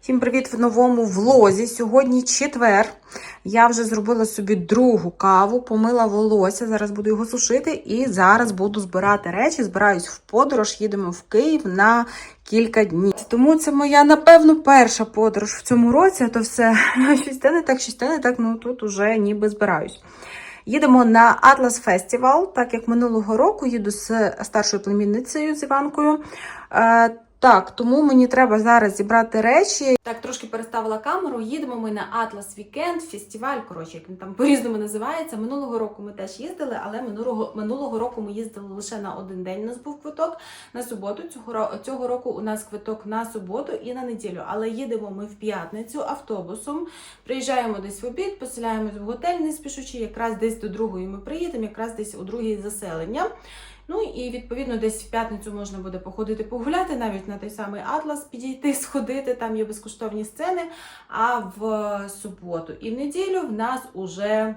Всім привіт в новому влозі. Сьогодні четвер. Я вже зробила собі другу каву, помила волосся. Зараз буду його сушити і зараз буду збирати речі. Збираюсь в подорож, їдемо в Київ на кілька днів. Тому це моя, напевно, перша подорож в цьому році, а то все щось те не так, щось те не так, ну тут уже ніби збираюсь. Їдемо на Atlas Festival, так як минулого року їду з старшою племінницею з Іванкою. Так, тому мені треба зараз зібрати речі. Так, трошки переставила камеру. Їдемо ми на Atlas Weekend, фестиваль, коротше, як він там по-різному називається. Минулого року ми теж їздили, але минулого, минулого року ми їздили лише на один день. У нас був квиток на суботу. Цього, цього року у нас квиток на суботу і на неділю. Але їдемо ми в п'ятницю автобусом. Приїжджаємо десь в обід, поселяємось в готель, не спішучи. Якраз десь до другої ми приїдемо, якраз десь у другій заселення. Ну і відповідно десь в п'ятницю можна буде походити погуляти, навіть на той самий Атлас підійти, сходити, там є безкоштовні сцени. А в суботу і в неділю в нас уже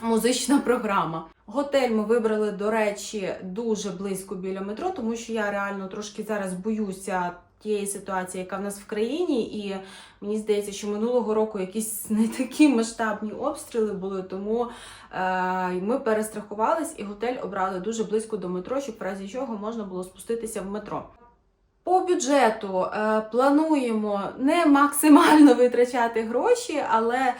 музична програма. Готель ми вибрали, до речі, дуже близько біля метро, тому що я реально трошки зараз боюся тієї ситуації, яка в нас в країні, і мені здається, що минулого року якісь не такі масштабні обстріли були, тому е, ми перестрахувались і готель обрали дуже близько до метро, щоб в разі чого можна було спуститися в метро. По бюджету е, плануємо не максимально витрачати гроші, але е,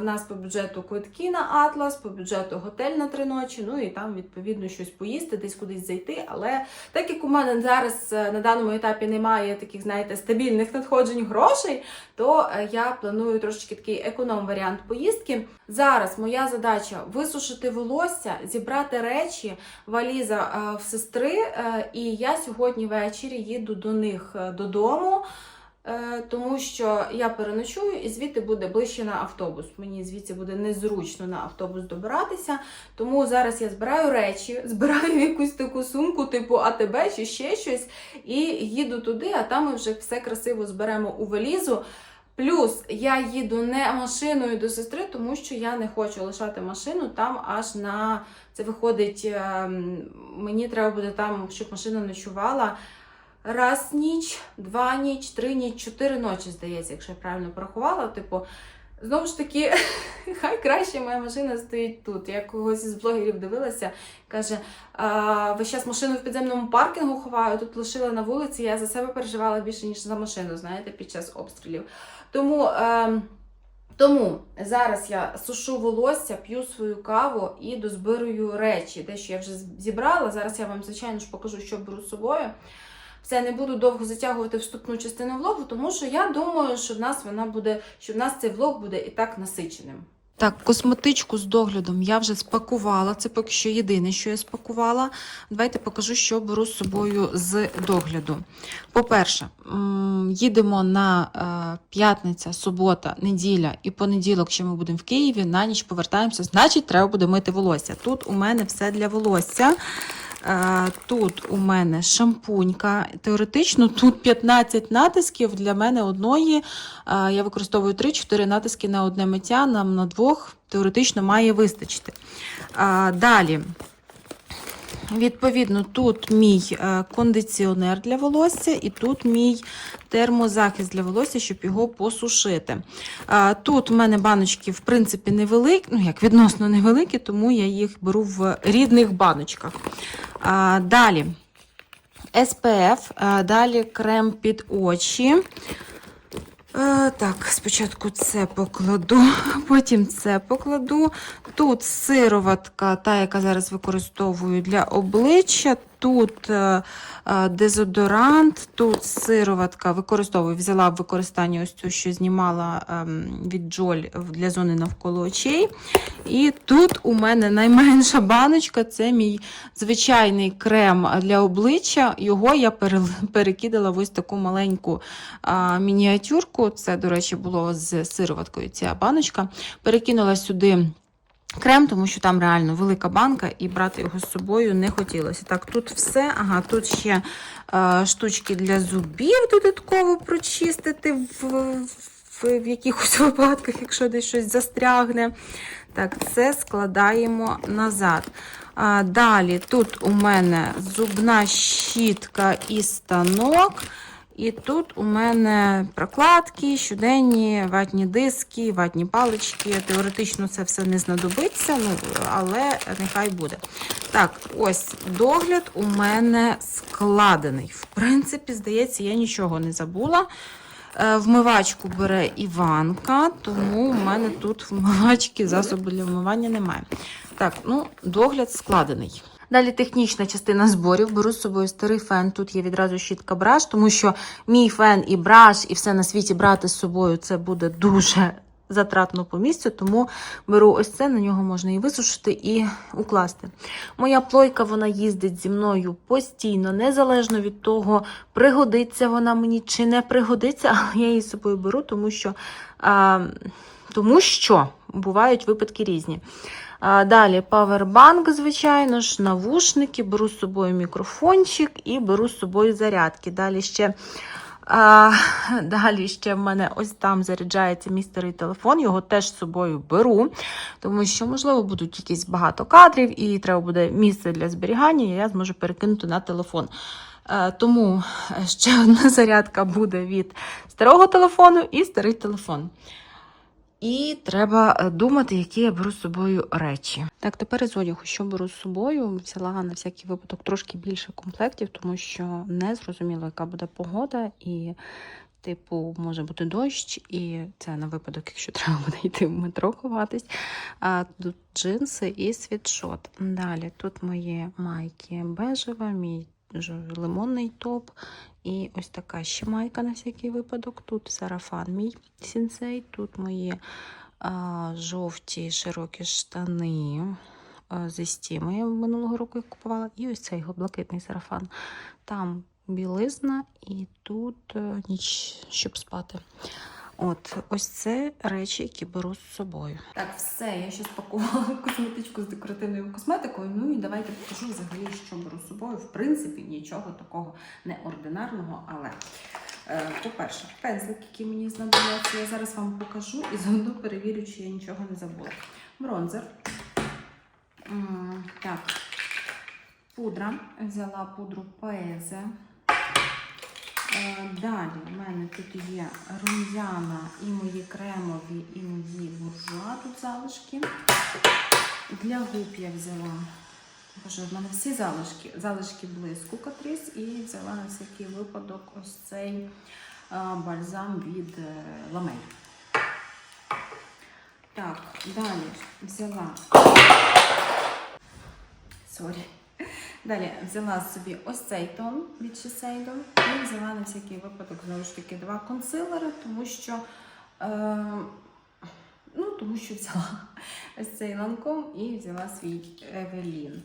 в нас по бюджету квитки на Атлас, по бюджету готель на три ночі, ну і там відповідно щось поїсти, десь кудись зайти. Але так як у мене зараз е, на даному етапі немає таких, знаєте, стабільних надходжень грошей, то я планую трошечки такий економ-варіант поїздки. Зараз моя задача висушити волосся, зібрати речі, валіза в сестри, і я сьогодні ввечері їду до них е, додому. е, Тому що я переночую і звідти буде ближче на автобус. Мені звідси буде незручно на автобус добиратися. Тому зараз я збираю речі, збираю якусь таку сумку, типу АТБ чи ще щось, і їду туди, а там ми вже все красиво зберемо у валізу. Плюс я їду не машиною до сестри, тому що я не хочу лишати машину там аж на це виходить. ем, Мені треба буде там, щоб машина ночувала раз ніч, два ніч, три ніч, чотири ночі, здається, якщо я правильно порахувала. Типу, знову ж таки, хай краще моя машина стоїть тут. Я когось із блогерів дивилася, каже: а, ви зараз машину в підземному паркінгу ховаю, тут лишила на вулиці. Я за себе переживала більше, ніж за машину, знаєте, під час обстрілів. Тому. ем, тому зараз я сушу волосся, п'ю свою каву і дозбирую речі. Те, що я вже зібрала. Зараз я вам, звичайно ж, покажу, що беру з собою. Все, не буду довго затягувати вступну частину влогу, тому що я думаю, що в нас вона буде, що в нас цей влог буде і так насиченим. Так, косметичку з доглядом я вже спакувала. Це поки що єдине, що я спакувала. Давайте покажу, що беру з собою з догляду. По-перше, їдемо на е, п'ятниця, субота, неділя і понеділок, ще ми будемо в Києві. На ніч повертаємося. Значить, треба буде мити волосся. Тут у мене все для волосся. Е, Тут у мене шампунька. Теоретично тут 15 натисків. Для мене одної. Е, Я використовую 3-4 натиски на одне миття, нам на двох теоретично має вистачити. Е, Далі. Відповідно, тут мій е, кондиціонер для волосся, і тут мій термозахист для волосся, щоб його посушити. Тут у мене баночки, в принципі, невеликі, ну як відносно невеликі, тому я їх беру в рідних баночках. Далі SPF, далі крем під очі. Е, Так, спочатку це покладу, потім це покладу. Тут сироватка, та, яка зараз використовую для обличчя. Тут е, е, дезодорант, тут сироватка використовую, взяла в використання ось цю, що знімала ем, від Джоль для зони навколо очей. І тут у мене найменша баночка це мій звичайний крем для обличчя. Його я перекидала в ось таку маленьку мініатюрку. Це, до речі, було з сироваткою ця баночка. Перекинула сюди. Крем, тому що там реально велика банка, і брати його з собою не хотілося. Так, тут все. Ага, тут ще е, штучки для зубів додатково прочистити в, в, в якихось випадках, якщо десь щось застрягне. Так, це складаємо назад. А, далі тут у мене зубна щітка і станок. І тут у мене прокладки, щоденні, ватні диски, ватні палички. Теоретично це все не знадобиться, ну, але нехай буде. Так, ось догляд у мене складений. В принципі, здається, я нічого не забула. Е, Вмивачку бере Іванка, тому у мене тут вмивачки, засоби для вмивання немає. Так, ну, догляд складений. Далі технічна частина зборів. Беру з собою старий фен. Тут є відразу щітка браш, тому що мій фен і браш, і все на світі брати з собою це буде дуже затратно по місцю, тому беру ось це, на нього можна і висушити, і укласти. Моя плойка вона їздить зі мною постійно, незалежно від того, пригодиться вона мені чи не пригодиться, але я її з собою беру, тому що, а, тому що бувають випадки різні. Далі павербанк, звичайно ж, навушники, беру з собою мікрофончик і беру з собою зарядки. Далі ще. А, далі ще в мене ось там заряджається мій старий телефон, його теж з собою беру, тому що, можливо, будуть якісь багато кадрів, і треба буде місце для зберігання, і я зможу перекинути на телефон. Е, Тому ще одна зарядка буде від старого телефону і старий телефон. І треба е, думати, які я беру з собою речі. Так, тепер із одягу, що беру з собою, взяла на всякий випадок трошки більше комплектів, тому що не зрозуміло, яка буде погода, і, типу, може бути дощ, і це на випадок, якщо треба буде йти в метро ховатись. А тут джинси і світшот. Далі тут мої майки бежева, мій лимонний топ. І ось така ще майка на всякий випадок. Тут сарафан мій сінсей, тут мої а, жовті широкі штани а, зі стіми. Я минулого року їх купувала. І ось цей блакитний сарафан. Там білизна, і тут е, ніч, щоб спати. От, ось це речі, які беру з собою. Так, все, я ще спакувала косметичку з декоративною косметикою. Ну і давайте покажу взагалі, що беру з собою. В принципі, нічого такого неординарного, але. е, По-перше, пензлик, який мені знадобиться, я зараз вам покажу і заодно перевірю, чи я нічого не забула. Бронзер. Так, пудра. Взяла пудру Пезе. Далі в мене тут є рум'яна і мої кремові, і мої буржуа тут залишки. Для губ я взяла. Боже, в мене всі залишки. Залишки блиску Катріс і взяла на всякий випадок ось цей е, бальзам від е, ламель. Так, далі взяла. Сорі. Далі взяла собі ось цей тон від Shiseido і взяла на всякий випадок знову ж таки два консилери, тому що, е, ну, тому що взяла ось цей ланком і взяла свій Евелін.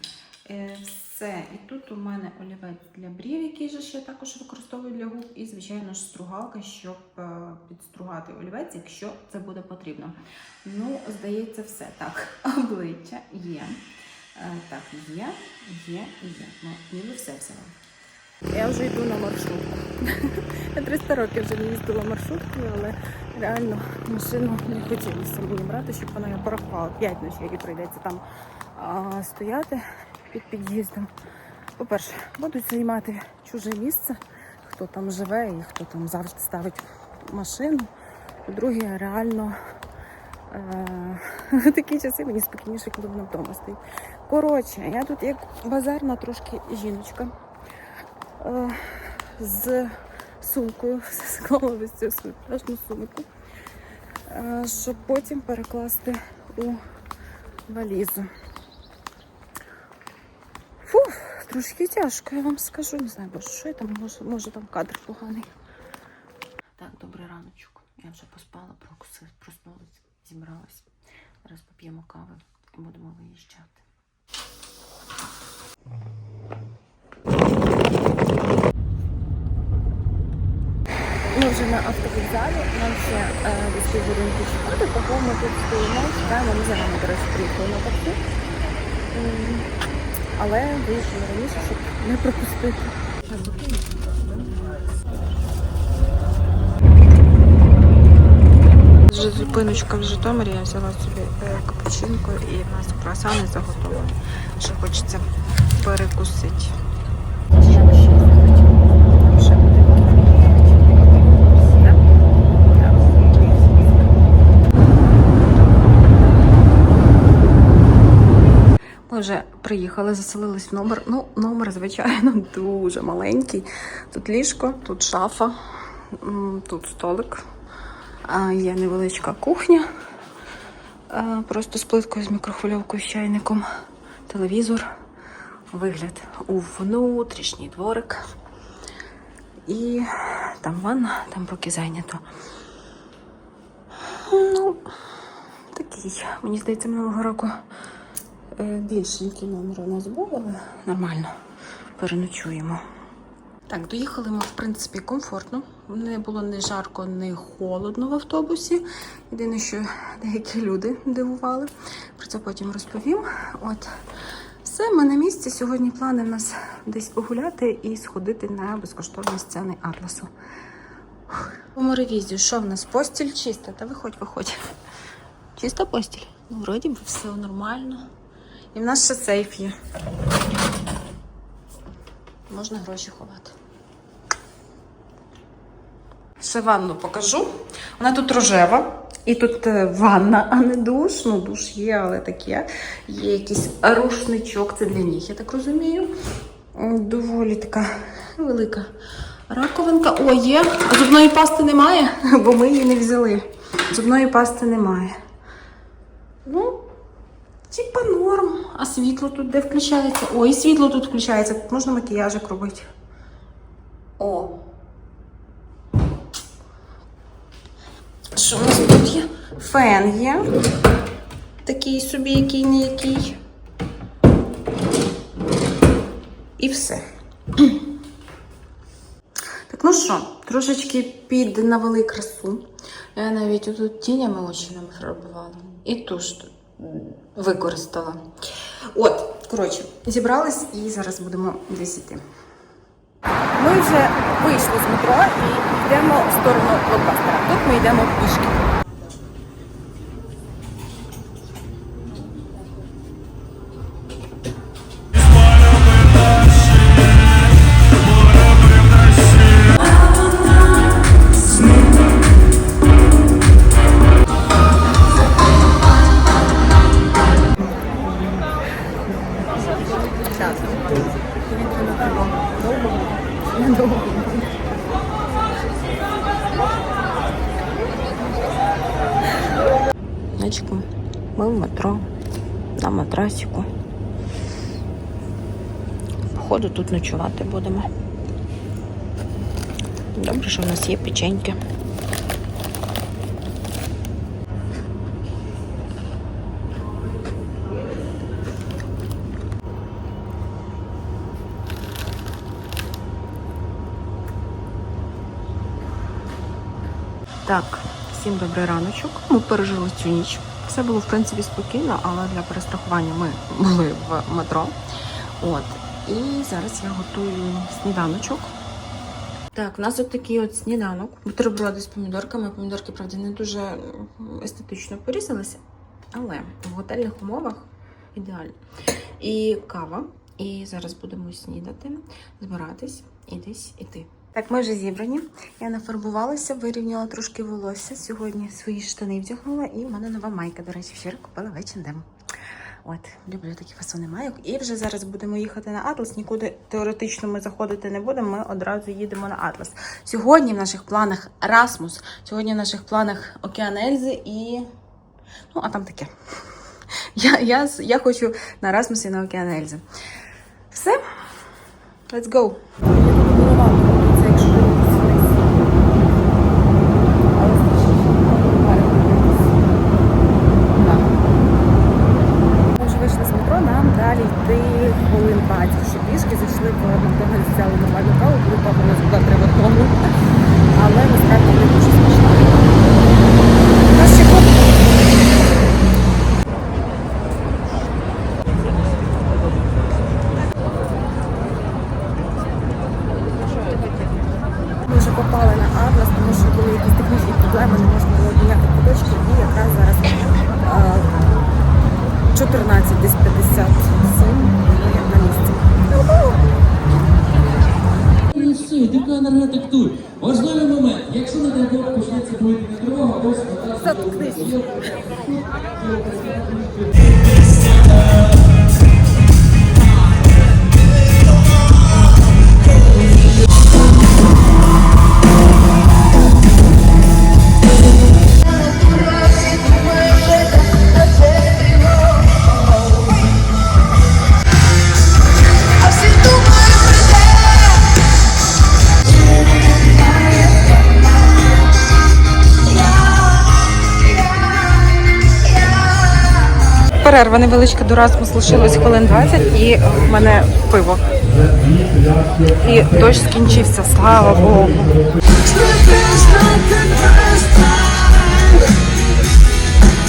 Е, все. І тут у мене олівець для брів, який же ще також використовую для губ, і, звичайно ж, стругалка, щоб е, підстругати олівець, якщо це буде потрібно. Ну, здається, все. Так, обличчя є. Е, Так, є, є і є. Ну, ніби все взяла. Я вже йду на маршрутку. Я 300 років вже не їздила маршруткою, але реально машину не хотілося мені брати, щоб вона не порахувала. П'ять ночей прийдеться там стояти під під'їздом. По-перше, будуть займати чуже місце, хто там живе і хто там завжди ставить машину. По-друге, реально е- в такі часи мені спокійніше, коли вона вдома стоїть. Коротше, я тут як базарна трошки жіночка е, з сумкою, склала ось цю свою пляжну сумку, е, щоб потім перекласти у валізу. Фух, трошки тяжко, я вам скажу. Не знаю, боже, що я там, може, може там кадр поганий. Так, добрий раночок. Я вже поспала, проснулась, зібралась. Зараз поп'ємо кави і будемо виїжджати. Ми вже на автовокзалі, нам ще е, десь півгодинки чекати, того ми тут стоїмо, чекаємо, ми за нами, до речі, приїхали на таксі. Але вийшли раніше, щоб не пропустити. Вже зупиночка в Житомирі, я взяла собі е, капучинку і в нас круасани заготовлені. Ще хочеться перекусити. Ще ще захотіла. Нам ще потрібно. Ми вже приїхали, заселились в номер. Ну, номер, звичайно, дуже маленький. Тут ліжко, тут шафа, тут столик. Є невеличка кухня. Просто з плиткою, з мікрохвильовкою, з чайником, телевізор, вигляд у внутрішній дворик. І там ванна, там поки зайнято. Ну, такий. Мені здається, минулого року більшенький номер у нас був, але нормально переночуємо. Так, доїхали ми, в принципі, комфортно. Не було ні жарко, ні холодно в автобусі. Єдине, що деякі люди дивували. Про це потім розповім. От. Все, ми на місці. Сьогодні плани в нас десь погуляти і сходити на безкоштовні сцени Атласу. По ревізію, що в нас? Постіль чиста, та виходь, виходь. Чиста постіль? Ну, вроді би все нормально. І в нас ще сейф є. Можна гроші ховати. Ще ванну покажу. Вона тут рожева. І тут е, ванна, а не душ. Ну, душ є, але таке. Є якийсь рушничок, це для ніг, я так розумію. Доволі така велика раковинка. О, є. Зубної пасти немає, бо ми її не взяли. Зубної пасти немає. Типа норм. А світло тут де включається? Ой, світло тут включається. Тут можна макіяжик робити. О. Що у нас тут є? Фен є. Такий собі, який не який. І все. Так, ну що, трошечки піднавели красу. Я навіть тут тінями очі нам фарбувала. І туш тут використала. От, коротше, зібрались і зараз будемо десь йти. Ми вже вийшли з метро і йдемо в сторону блокбастера. Тут ми йдемо пішки. Тут ночувати будемо. Добре, що в нас є печеньки. Так, всім добрий раночок. Ми пережили цю ніч. Все було в принципі спокійно, але для перестрахування ми були в метро. От. І зараз я готую сніданочок. Так, у нас от такий от сніданок. Бутерброди з помідорками. Помідорки, правда, не дуже естетично порізалися, але в готельних умовах ідеально. І кава. І зараз будемо снідати, збиратись і десь іти. Так, ми вже зібрані. Я нафарбувалася, вирівняла трошки волосся. Сьогодні свої штани вдягнула, і в мене нова майка. До речі, вчора купила в H&M. От, люблю такі фасони майок. І вже зараз будемо їхати на Атлас. Нікуди теоретично ми заходити не будемо. Ми одразу їдемо на Атлас. Сьогодні в наших планах Расмус. Сьогодні в наших планах Океан Ельзи і. Ну, а там таке. Я, я, я хочу на Расмус і на Океан Ельзи. Все. Let's go! Йдіть на енергетик тут. Важливий момент. Якщо на дай Бог почнеться повітряна тривога, ось Заткнись. Перерва невеличка до Расмус лишилось хвилин 20 і в мене пиво. І дощ скінчився, слава Богу.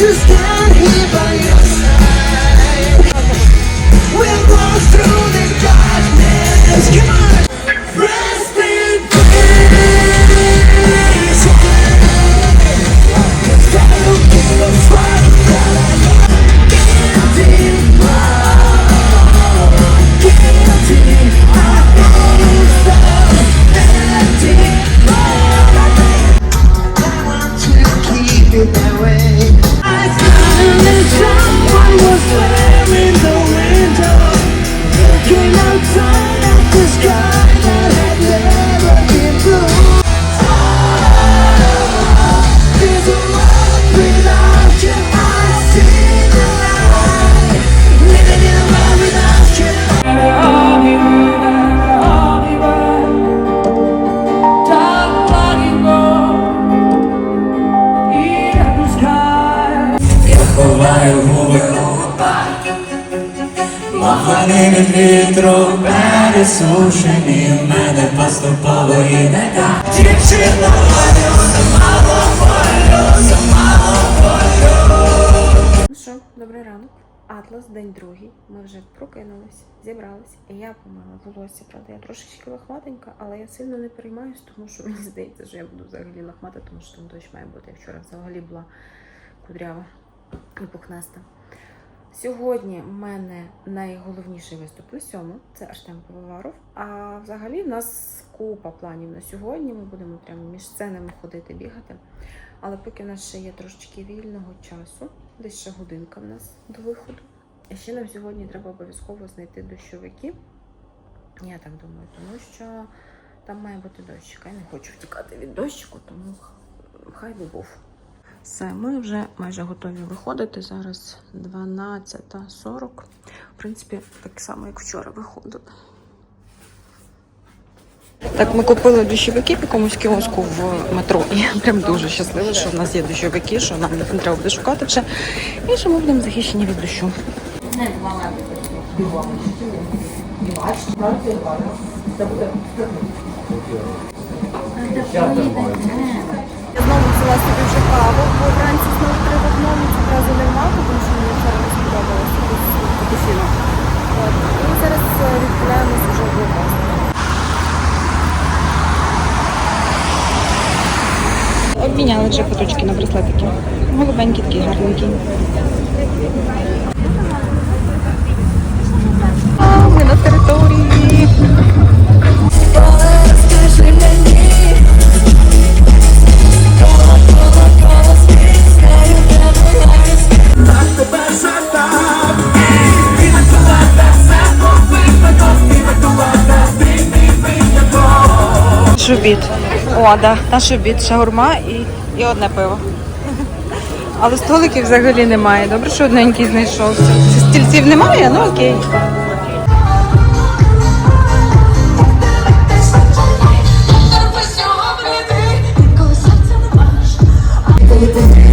Just stand here by губи від вітру пересушені мене поступово іде так Дівчина Ну що, добрий ранок. Атлас, день другий. Ми вже прокинулись, зібрались, і я помила волосся. Правда, я трошечки лохматенька, але я сильно не переймаюсь, тому що мені здається, що я буду взагалі лохмата, тому що там дощ має бути. Я вчора взагалі була кудрява і пухнаста. Сьогодні в мене найголовніший виступ у сьому це Артем Пивоваров. А взагалі в нас купа планів на сьогодні. Ми будемо прямо між сценами ходити, бігати. Але поки в нас ще є трошечки вільного часу, десь ще годинка в нас до виходу. І ще нам сьогодні треба обов'язково знайти дощовики. Я так думаю, тому що там має бути дощик. Я не хочу втікати від дощику, тому хай би був. Все, ми вже майже готові виходити. Зараз 12.40. В принципі, так само, як вчора виходили. Так, ми купили дощовики в якомусь кіоску в метро. І я прям дуже щаслива, що в нас є дощовики, що нам не треба буде шукати вже. І що ми будемо захищені від дощу. Я знову взяла собі вже каву, бо вранці знову треба знову одразу не мати, тому що мені вчора не сподобалося капучино. І зараз відправляємося вже в Лукас. Обміняли вже куточки на браслетики. Голубенькі такі гарненькі. О, наш обід, шаурма і, і одне пиво. Але столиків взагалі немає. Добре, що одненький знайшовся. Стільців немає, ну окей. Коли повітря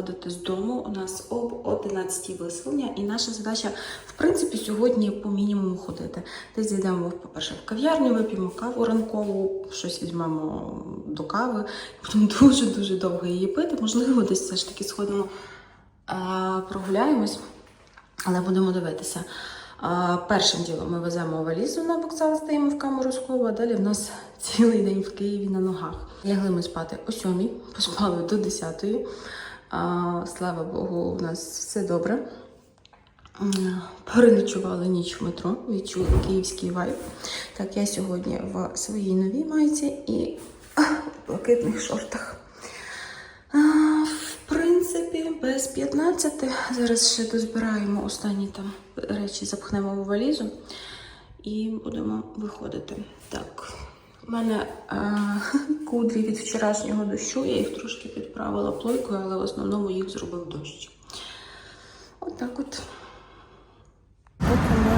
виходити з дому. У нас об 11 виселення, і наша задача, в принципі, сьогодні по мінімуму ходити. Десь зайдемо, по-перше, в кав'ярню, вип'ємо каву ранкову, щось візьмемо до кави. Будемо дуже-дуже довго її пити. Можливо, десь все ж таки сходимо, прогуляємось, але будемо дивитися. Першим ділом ми веземо валізу на вокзал, стаємо в камеру схову, а далі в нас цілий день в Києві на ногах. Лягли ми спати о сьомій, поспали до 10-ї. Слава Богу, у нас все добре. Переночували ніч в метро, відчули київський вайб. Так, я сьогодні в своїй новій майці і в блакитних шортах. В принципі, без 15. Зараз ще дозбираємо останні там речі, запхнемо в валізу і будемо виходити. Так, у мене е, кудрі від вчорашнього дощу, я їх трошки підправила плойкою, але в основному їх зробив дощ. Отак от. Поки ми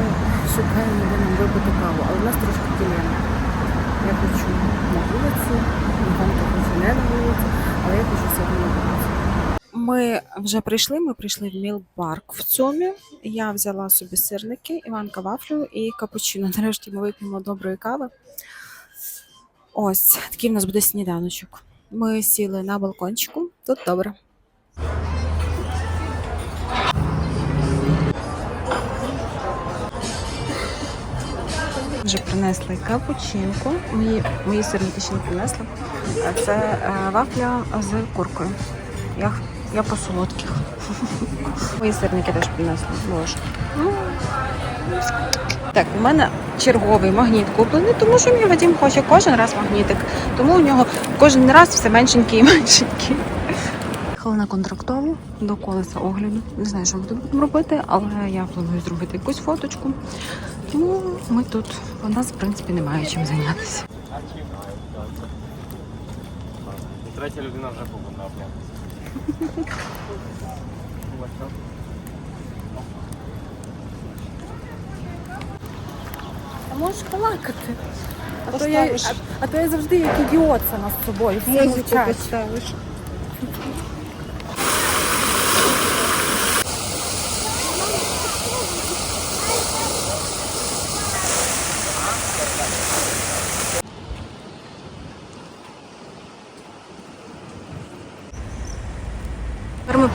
шукаємо, де нам випити каву, але в нас трошки ділема. Я хочу на вулиці, Іванка хоче не на вулиці, але я хочу сьогодні на вулиці. Ми вже прийшли, ми прийшли в Мілпарк в цьому. Я взяла собі сирники, Іванка вафлю і капучино. Нарешті ми вип'ємо доброї кави. Ось такий в нас буде сніданочок. Ми сіли на балкончику. Тут добре. Вже принесли капучинку. Мої, мої не принесли. Це е, вафля з куркою. Я, я по солодких. Мої сирники теж принесли. Боже. Ну, Так, у мене черговий магніт куплений, тому що мій Вадим хоче кожен раз магнітик. Тому у нього кожен раз все меншенький і меншенький. Їхала на контрактову до колеса огляду. Не знаю, що ми тут будемо робити, але я планую зробити якусь фоточку. Тому ми тут. У нас, в принципі, немає чим зайнятися. Третя людина вже повинна. А можеш балакати. А то, я, а, а то я завжди як ідіот сама з собою. всі мовчать. поставиш.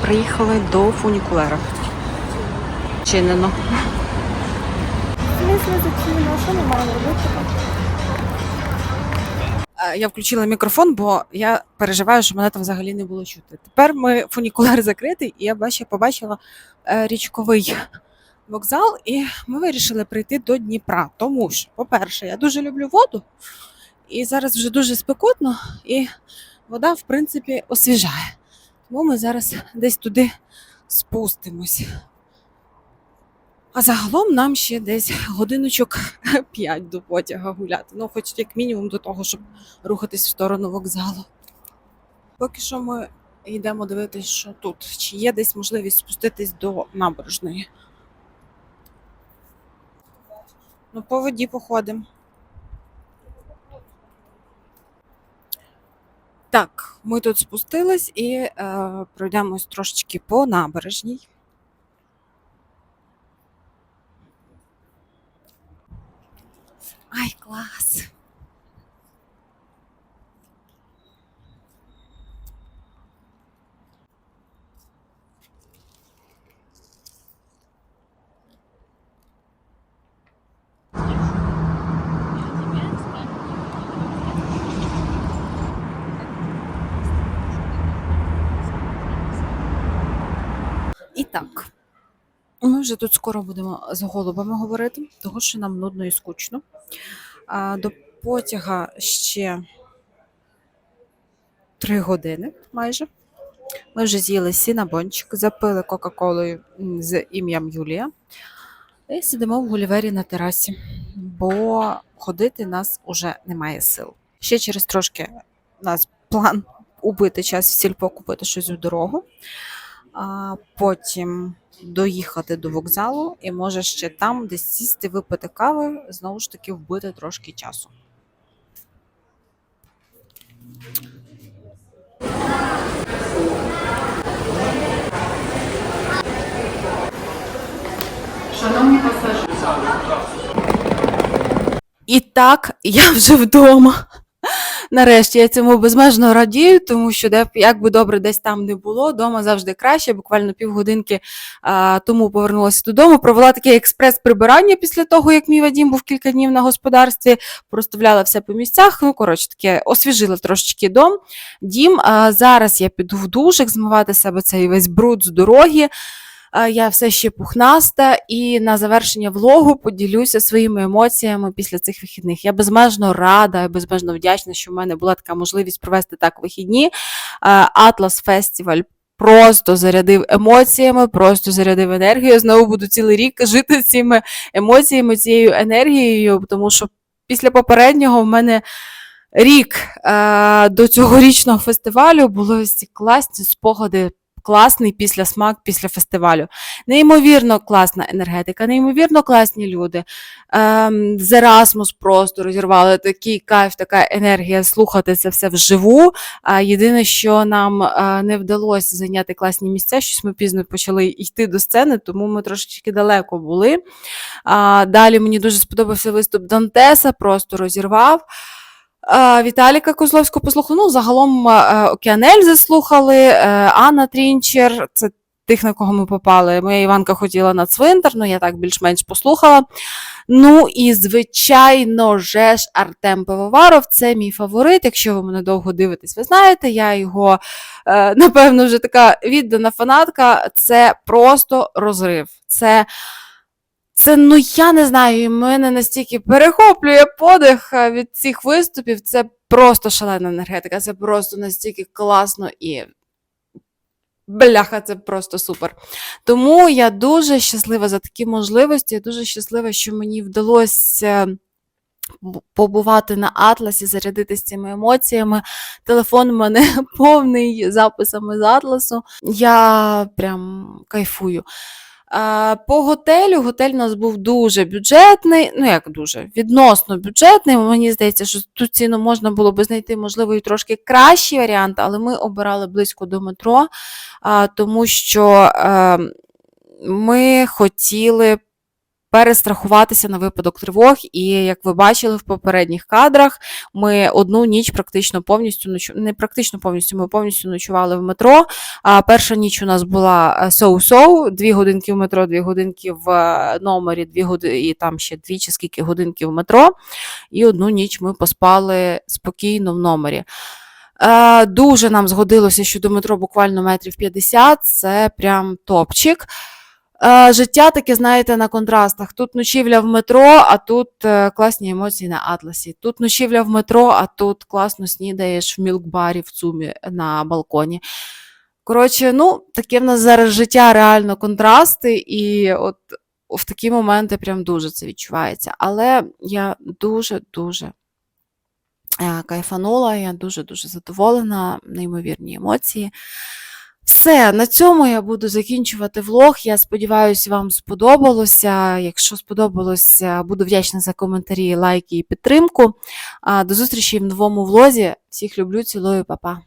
Приїхали до фунікулера. Чинено. Що маємо робити? Я включила мікрофон, бо я переживаю, що мене там взагалі не було чути. Тепер ми фунікулер закритий, і я бачу, побачила е, річковий вокзал, і ми вирішили прийти до Дніпра. Тому що, по-перше, я дуже люблю воду, і зараз вже дуже спекотно, і вода, в принципі, освіжає. Тому ми зараз десь туди спустимось. А загалом нам ще десь годиночок 5 до потяга гуляти. Ну, хоч як мінімум до того, щоб рухатись в сторону вокзалу. Поки що ми йдемо дивитися, що тут. Чи є десь можливість спуститись до набережної. Ну, по воді походимо. Так, ми тут спустились і е, пройдемось трошечки по набережній. Ай, клас! І так, ми вже тут скоро будемо з голубами говорити, тому що нам нудно і скучно. А, до потяга ще три години майже. Ми вже з'їли сінабончик, запили Кока-Колою з ім'ям Юлія. І сидимо в Гулівері на терасі, бо ходити нас уже немає сил. Ще через трошки у нас план убити час в сільпо купити щось у дорогу, а потім доїхати до вокзалу і може ще там десь сісти, випити кави, знову ж таки вбити трошки часу. Шановні пасажири. І так, я вже вдома. Нарешті я цьому безмежно радію, тому що де як би добре десь там не було, вдома завжди краще. Буквально півгодинки а, тому повернулася додому. Провела таке експрес-прибирання після того, як мій Вадім був кілька днів на господарстві, проставляла все по місцях. Ну, коротше, таке освіжила трошечки дом. Дім. А, зараз я піду в душик змивати себе цей весь бруд з дороги. А, Я все ще пухнаста, і на завершення влогу поділюся своїми емоціями після цих вихідних. Я безмежно рада, і безмежно вдячна, що в мене була така можливість провести так вихідні. Атлас Фестиваль просто зарядив емоціями, просто зарядив енергією. Я Знову буду цілий рік жити цими емоціями, цією енергією, тому що після попереднього в мене. Рік е, до цьогорічного фестивалю були ці класні спогади класний післясмак після фестивалю. Неймовірно класна енергетика, неймовірно класні люди. Ем, з Erasmus просто розірвали такий кайф, така енергія слухати це все вживу. А єдине, що нам е, не вдалося зайняти класні місця, щось ми пізно почали йти до сцени, тому ми трошечки далеко були. А, далі мені дуже сподобався виступ Дантеса, просто розірвав. Е, Віталіка Козловського послухали. Ну, загалом е, Океанель заслухали, е, Анна Трінчер, це тих, на кого ми попали. Моя Іванка хотіла на цвинтар, ну я так більш-менш послухала. Ну і, звичайно, же ж Артем Пивоваров це мій фаворит. Якщо ви мене довго дивитесь, ви знаєте, я його, напевно, вже така віддана фанатка. Це просто розрив. Це. Це, ну я не знаю, і мене настільки перехоплює подих е, від цих виступів. Це просто шалена енергетика, це просто настільки класно і. Бляха, це просто супер. Тому я дуже щаслива за такі можливості. Я дуже щаслива, що мені вдалося побувати на Атласі, зарядитися цими емоціями. Телефон у мене повний записами з Атласу. Я прям кайфую. По готелю готель у нас був дуже бюджетний, ну як дуже, відносно бюджетний. Мені здається, що ту ціну можна було би знайти, можливо, і трошки кращий варіант, але ми обирали близько до метро, тому що е, ми хотіли перестрахуватися на випадок тривог. І як ви бачили в попередніх кадрах, ми одну ніч практично повністю ночу... не практично повністю, ми повністю ночували в метро. А перша ніч у нас була е, соу-соу, дві годинки в метро, дві годинки в е, номері, дві години, і там ще дві чи скільки годинки в метро. І одну ніч ми поспали спокійно в номері. Е, дуже нам згодилося, що до метро буквально метрів 50, це прям топчик. Е, життя таке, знаєте, на контрастах. Тут ночівля в метро, а тут е, класні емоції на Атласі. Тут ночівля в метро, а тут класно снідаєш в мілкбарі в цумі на балконі. Коротше, ну, таке в нас зараз життя реально контрасти, і от в такі моменти прям дуже це відчувається. Але я дуже-дуже е, кайфанула, я дуже-дуже задоволена, неймовірні емоції. Все, на цьому я буду закінчувати влог. Я сподіваюся, вам сподобалося. Якщо сподобалося, буду вдячна за коментарі, лайки і підтримку. До зустрічі в новому влозі. Всіх люблю, цілую, па-па.